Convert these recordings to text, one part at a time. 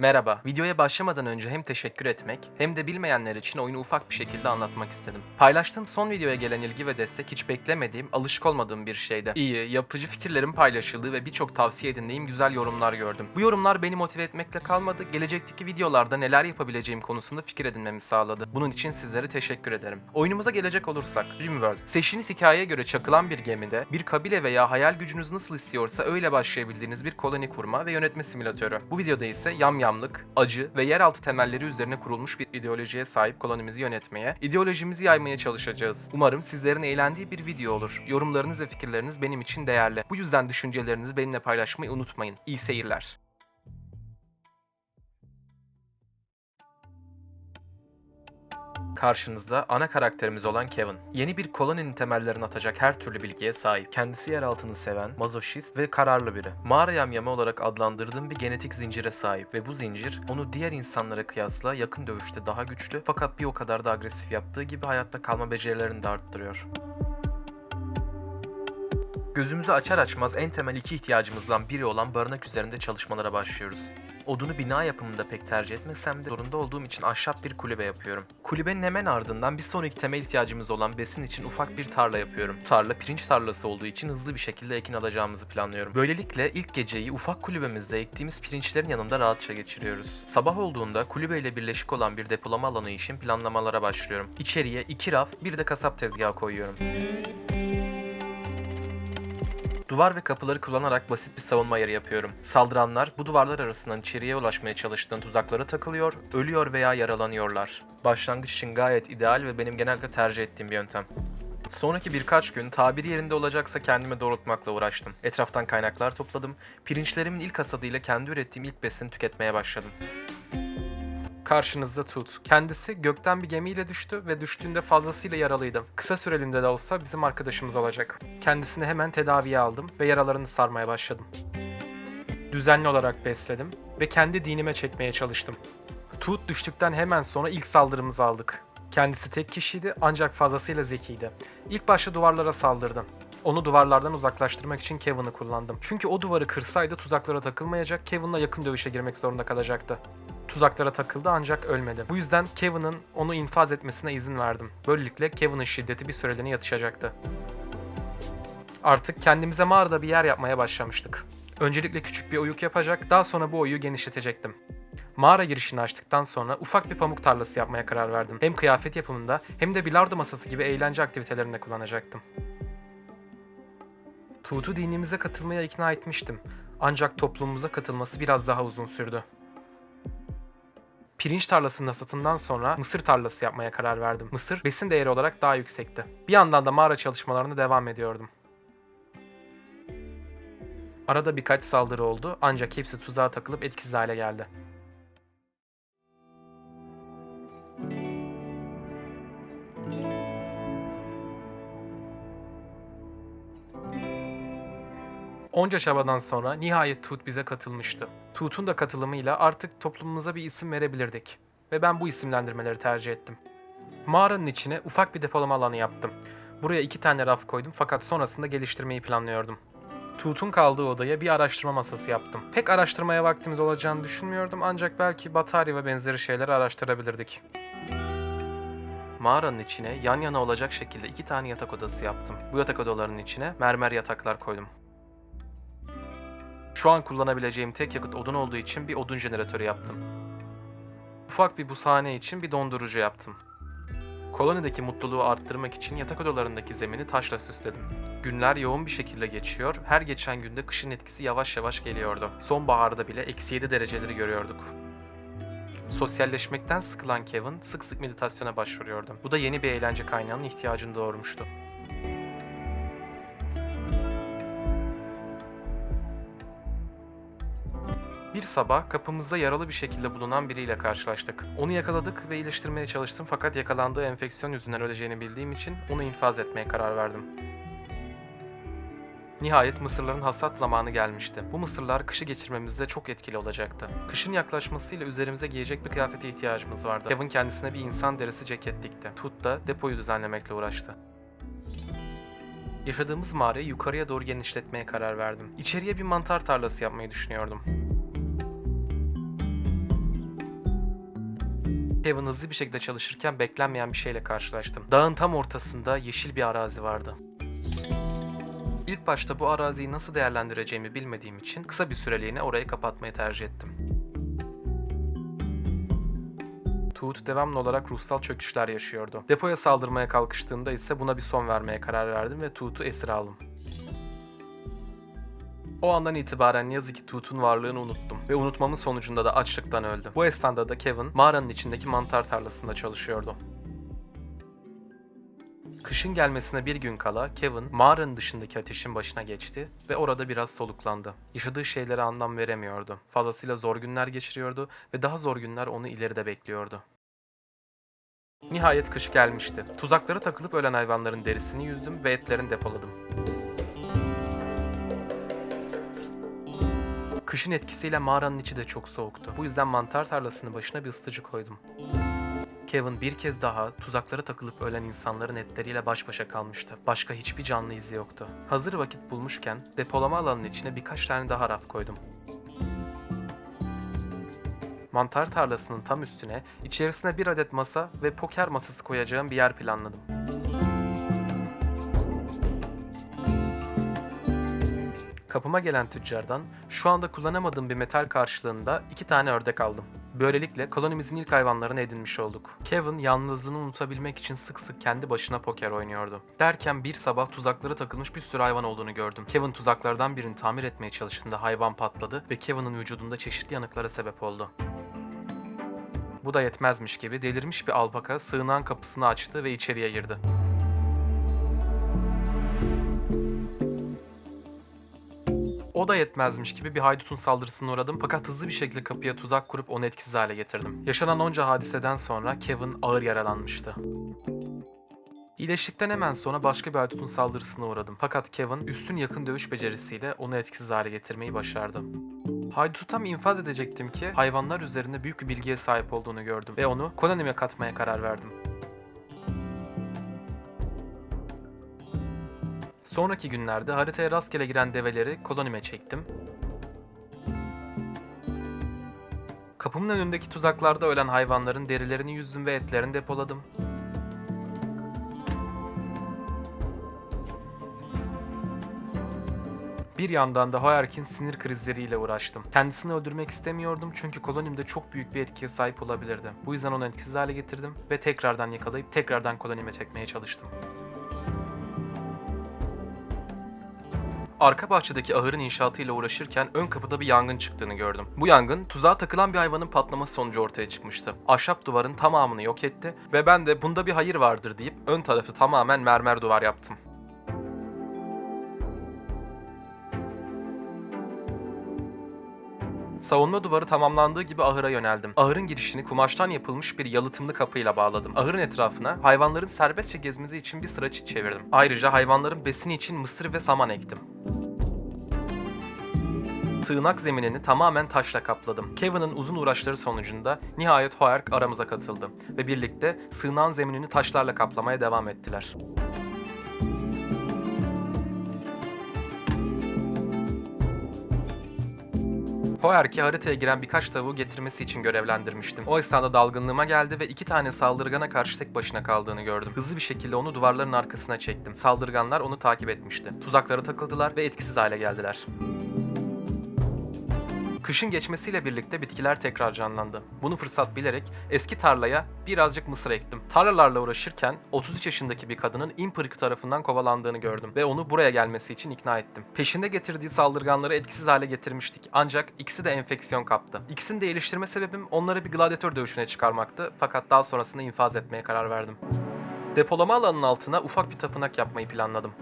Merhaba. Videoya başlamadan önce hem teşekkür etmek hem de bilmeyenler için oyunu ufak bir şekilde anlatmak istedim. Paylaştığım son videoya gelen ilgi ve destek hiç beklemediğim, alışık olmadığım bir şeydi. İyi, yapıcı fikirlerin paylaşıldığı ve birçok tavsiye edindiğim güzel yorumlar gördüm. Bu yorumlar beni motive etmekle kalmadı, gelecekteki videolarda neler yapabileceğim konusunda fikir edinmemi sağladı. Bunun için sizlere teşekkür ederim. Oyunumuza gelecek olursak, Rimworld. Seçtiğiniz hikayeye göre çakılan bir gemide bir kabile veya hayal gücünüz nasıl istiyorsa öyle başlayabildiğiniz bir koloni kurma ve yönetme simülatörü. Bu videoda ise yamyamlık, acı ve yeraltı temelleri üzerine kurulmuş bir ideolojiye sahip kolonimizi yönetmeye, ideolojimizi yaymaya çalışacağız. Umarım sizlerin eğlendiği bir video olur. Yorumlarınız ve fikirleriniz benim için değerli. Bu yüzden düşüncelerinizi benimle paylaşmayı unutmayın. İyi seyirler. Karşınızda ana karakterimiz olan Kevin. Yeni bir koloninin temellerini atacak her türlü bilgiye sahip. Kendisi yer altını seven, mazoşist ve kararlı biri. Mağara yamyamı olarak adlandırdığım bir genetik zincire sahip ve bu zincir onu diğer insanlara kıyasla yakın dövüşte daha güçlü fakat bir o kadar da agresif yaptığı gibi hayatta kalma becerilerini de arttırıyor. Gözümüzü açar açmaz en temel iki ihtiyacımızdan biri olan barınak üzerinde çalışmalara başlıyoruz. Odunu bina yapımında pek tercih etmesem de zorunda olduğum için ahşap bir kulübe yapıyorum. Kulübenin hemen ardından bir sonraki temel ihtiyacımız olan besin için ufak bir tarla yapıyorum. Tarla pirinç tarlası olduğu için hızlı bir şekilde ekin alacağımızı planlıyorum. Böylelikle ilk geceyi ufak kulübemizde ektiğimiz pirinçlerin yanında rahatça geçiriyoruz. Sabah olduğunda kulübeyle birleşik olan bir depolama alanı için planlamalara başlıyorum. İçeriye iki raf bir de kasap tezgahı koyuyorum. Duvar ve kapıları kullanarak basit bir savunma ayarı yapıyorum. Saldıranlar bu duvarlar arasından içeriye ulaşmaya çalıştığın tuzaklara takılıyor, ölüyor veya yaralanıyorlar. Başlangıç için gayet ideal ve benim genellikle tercih ettiğim bir yöntem. Sonraki birkaç gün tabiri yerinde olacaksa kendime doğrultmakla uğraştım. Etraftan kaynaklar topladım. Pirinçlerimin ilk hasadıyla kendi ürettiğim ilk besini tüketmeye başladım. Karşınızda Tut. Kendisi gökten bir gemiyle düştü ve düştüğünde fazlasıyla yaralıydı. Kısa süreliğinde de olsa bizim arkadaşımız olacak. Kendisini hemen tedaviye aldım ve yaralarını sarmaya başladım. Düzenli olarak besledim ve kendi dinime çekmeye çalıştım. Tut düştükten hemen sonra ilk saldırımızı aldık. Kendisi tek kişiydi ancak fazlasıyla zekiydi. İlk başta duvarlara saldırdım. Onu duvarlardan uzaklaştırmak için Kevin'i kullandım. Çünkü o duvarı kırsaydı tuzaklara takılmayacak, Kevin'la yakın dövüşe girmek zorunda kalacaktı. Tuzaklara takıldı ancak ölmedi. Bu yüzden Kevin'in onu infaz etmesine izin verdim. Böylelikle Kevin'in şiddeti bir süreliğine yatışacaktı. Artık kendimize mağarada bir yer yapmaya başlamıştık. Öncelikle küçük bir oyuk yapacak, daha sonra bu oyuğu genişletecektim. Mağara girişini açtıktan sonra ufak bir pamuk tarlası yapmaya karar verdim. Hem kıyafet yapımında hem de bilardo masası gibi eğlence aktivitelerinde kullanacaktım. Tuğtu dinimize katılmaya ikna etmiştim. Ancak toplumumuza katılması biraz daha uzun sürdü. Pirinç tarlasının hasatından sonra mısır tarlası yapmaya karar verdim. Mısır besin değeri olarak daha yüksekti. Bir yandan da mağara çalışmalarına devam ediyordum. Arada birkaç saldırı oldu ancak hepsi tuzağa takılıp etkisiz hale geldi. Onca çabadan sonra nihayet Tut bize katılmıştı. Tut'un da katılımıyla artık toplumumuza bir isim verebilirdik. Ve ben bu isimlendirmeleri tercih ettim. Mağaranın içine ufak bir depolama alanı yaptım. Buraya iki tane raf koydum fakat sonrasında geliştirmeyi planlıyordum. Tut'un kaldığı odaya bir araştırma masası yaptım. Pek araştırmaya vaktimiz olacağını düşünmüyordum ancak belki batarya ve benzeri şeyleri araştırabilirdik. Mağaranın içine yan yana olacak şekilde iki tane yatak odası yaptım. Bu yatak odalarının içine mermer yataklar koydum. Şu an kullanabileceğim tek yakıt odun olduğu için bir odun jeneratörü yaptım. Ufak bir buzhane için bir dondurucu yaptım. Kolonideki mutluluğu arttırmak için yatak odalarındaki zemini taşla süsledim. Günler yoğun bir şekilde geçiyor, her geçen günde kışın etkisi yavaş yavaş geliyordu. Sonbaharda bile eksi 7 dereceleri görüyorduk. Sosyalleşmekten sıkılan Kevin sık sık meditasyona başvuruyordu. Bu da yeni bir eğlence kaynağının ihtiyacını doğurmuştu. Bir sabah kapımızda yaralı bir şekilde bulunan biriyle karşılaştık. Onu yakaladık ve iyileştirmeye çalıştım fakat yakalandığı enfeksiyon yüzünden öleceğini bildiğim için onu infaz etmeye karar verdim. Nihayet mısırların hasat zamanı gelmişti. Bu mısırlar kışı geçirmemizde çok etkili olacaktı. Kışın yaklaşmasıyla üzerimize giyecek bir kıyafete ihtiyacımız vardı. Kevin kendisine bir insan derisi ceket dikti. Tut da depoyu düzenlemekle uğraştı. Yaşadığımız mağarayı yukarıya doğru genişletmeye karar verdim. İçeriye bir mantar tarlası yapmayı düşünüyordum. Kevin hızlı bir şekilde çalışırken beklenmeyen bir şeyle karşılaştım. Dağın tam ortasında yeşil bir arazi vardı. İlk başta bu araziyi nasıl değerlendireceğimi bilmediğim için kısa bir süreliğine orayı kapatmayı tercih ettim. Tuğut devamlı olarak ruhsal çöküşler yaşıyordu. Depoya saldırmaya kalkıştığında ise buna bir son vermeye karar verdim ve Tuğut'u esir aldım. O andan itibaren ne yazık ki Tuğut'un varlığını unuttum ve unutmamın sonucunda da açlıktan öldü. Bu esnada da Kevin mağaranın içindeki mantar tarlasında çalışıyordu. Kışın gelmesine bir gün kala Kevin mağaranın dışındaki ateşin başına geçti ve orada biraz soluklandı. Yaşadığı şeylere anlam veremiyordu. Fazlasıyla zor günler geçiriyordu ve daha zor günler onu ileride bekliyordu. Nihayet kış gelmişti. Tuzaklara takılıp ölen hayvanların derisini yüzdüm ve etlerini depoladım. Kışın etkisiyle mağaranın içi de çok soğuktu. Bu yüzden mantar tarlasının başına bir ısıtıcı koydum. Kevin bir kez daha tuzaklara takılıp ölen insanların etleriyle baş başa kalmıştı. Başka hiçbir canlı izi yoktu. Hazır vakit bulmuşken depolama alanının içine birkaç tane daha raf koydum. Mantar tarlasının tam üstüne içerisine bir adet masa ve poker masası koyacağım bir yer planladım. Kapıma gelen tüccardan şu anda kullanamadığım bir metal karşılığında iki tane ördek aldım. Böylelikle kolonimizin ilk hayvanlarını edinmiş olduk. Kevin yalnızlığını unutabilmek için sık sık kendi başına poker oynuyordu. Derken bir sabah tuzaklara takılmış bir sürü hayvan olduğunu gördüm. Kevin tuzaklardan birini tamir etmeye çalıştığında hayvan patladı ve Kevin'in vücudunda çeşitli yanıklara sebep oldu. Bu da yetmezmiş gibi delirmiş bir alpaka sığınağın kapısını açtı ve içeriye girdi. Da yetmezmiş gibi bir haydutun saldırısına uğradım fakat hızlı bir şekilde kapıya tuzak kurup onu etkisiz hale getirdim. Yaşanan onca hadiseden sonra Kevin ağır yaralanmıştı. İyileştikten hemen sonra başka bir haydutun saldırısına uğradım. Fakat Kevin üstün yakın dövüş becerisiyle onu etkisiz hale getirmeyi başardı. Haydutu tam infaz edecektim ki hayvanlar üzerinde büyük bir bilgiye sahip olduğunu gördüm ve onu kolonime katmaya karar verdim. Sonraki günlerde haritaya rastgele giren develeri kolonime çektim. Kapımın önündeki tuzaklarda ölen hayvanların derilerini yüzdüm ve etlerini depoladım. Bir yandan da Hoyerk'in sinir krizleriyle uğraştım. Kendisini öldürmek istemiyordum çünkü kolonimde çok büyük bir etkiye sahip olabilirdi. Bu yüzden onu etkisiz hale getirdim ve tekrardan yakalayıp tekrardan kolonime çekmeye çalıştım. Arka bahçedeki ahırın inşaatıyla uğraşırken ön kapıda bir yangın çıktığını gördüm. Bu yangın tuzağa takılan bir hayvanın patlaması sonucu ortaya çıkmıştı. Ahşap duvarın tamamını yok etti ve ben de bunda bir hayır vardır deyip ön tarafı tamamen mermer duvar yaptım. Savunma duvarı tamamlandığı gibi ahıra yöneldim. Ahırın girişini kumaştan yapılmış bir yalıtımlı kapıyla bağladım. Ahırın etrafına hayvanların serbestçe gezmesi için bir sıra çit çevirdim. Ayrıca hayvanların besini için mısır ve saman ektim. Sığınak zeminini tamamen taşla kapladım. Kevin'in uzun uğraşları sonucunda nihayet Hoerk aramıza katıldı ve birlikte sığınağın zeminini taşlarla kaplamaya devam ettiler. Hoerk'i haritaya giren birkaç tavuğu getirmesi için görevlendirmiştim. O esnada dalgınlığıma geldi ve iki tane saldırgana karşı tek başına kaldığını gördüm. Hızlı bir şekilde onu duvarların arkasına çektim. Saldırganlar onu takip etmişti. Tuzaklara takıldılar ve etkisiz hale geldiler. Kışın geçmesiyle birlikte bitkiler tekrar canlandı. Bunu fırsat bilerek eski tarlaya birazcık mısır ektim. Tarlalarla uğraşırken 33 yaşındaki bir kadının Impirik tarafından kovalandığını gördüm ve onu buraya gelmesi için ikna ettim. Peşinde getirdiği saldırganları etkisiz hale getirmiştik ancak ikisi de enfeksiyon kaptı. İkisini de iyileştirme sebebim onları bir gladyatör dövüşüne çıkarmaktı fakat daha sonrasında infaz etmeye karar verdim. Depolama alanının altına ufak bir tapınak yapmayı planladım.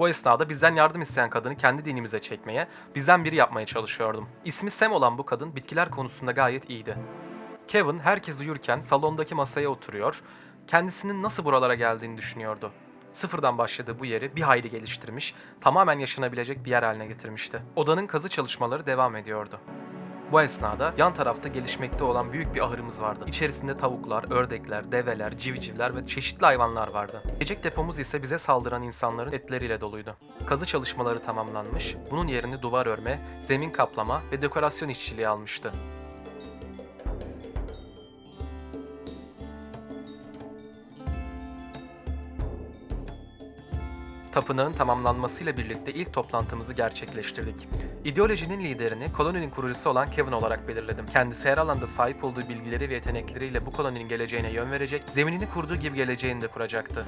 Bu esnada bizden yardım isteyen kadını kendi dinimize çekmeye, bizden biri yapmaya çalışıyordum. İsmi Sam olan bu kadın bitkiler konusunda gayet iyiydi. Kevin herkes uyurken salondaki masaya oturuyor, kendisinin nasıl buralara geldiğini düşünüyordu. Sıfırdan başladığı bu yeri bir hayli geliştirmiş, tamamen yaşanabilecek bir yer haline getirmişti. Odanın kazı çalışmaları devam ediyordu. Bu esnada yan tarafta gelişmekte olan büyük bir ahırımız vardı. İçerisinde tavuklar, ördekler, develer, civcivler ve çeşitli hayvanlar vardı. Yiyecek depomuz ise bize saldıran insanların etleriyle doluydu. Kazı çalışmaları tamamlanmış, bunun yerini duvar örme, zemin kaplama ve dekorasyon işçiliği almıştı. Tapınağın tamamlanmasıyla birlikte ilk toplantımızı gerçekleştirdik. İdeolojinin liderini koloninin kurucusu olan Kevin olarak belirledim. Kendisi her alanda sahip olduğu bilgileri ve yetenekleriyle bu koloninin geleceğine yön verecek, zeminini kurduğu gibi geleceğini de kuracaktı.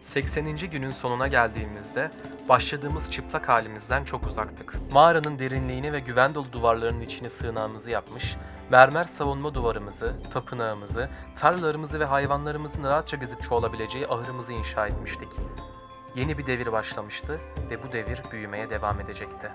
80. günün sonuna geldiğimizde başladığımız çıplak halimizden çok uzaktık. Mağaranın derinliğini ve güven dolu duvarlarının içine sığınağımızı yapmış, mermer savunma duvarımızı, tapınağımızı, tarlalarımızı ve hayvanlarımızın rahatça gezip çoğalabileceği ahırımızı inşa etmiştik. Yeni bir devir başlamıştı ve bu devir büyümeye devam edecekti.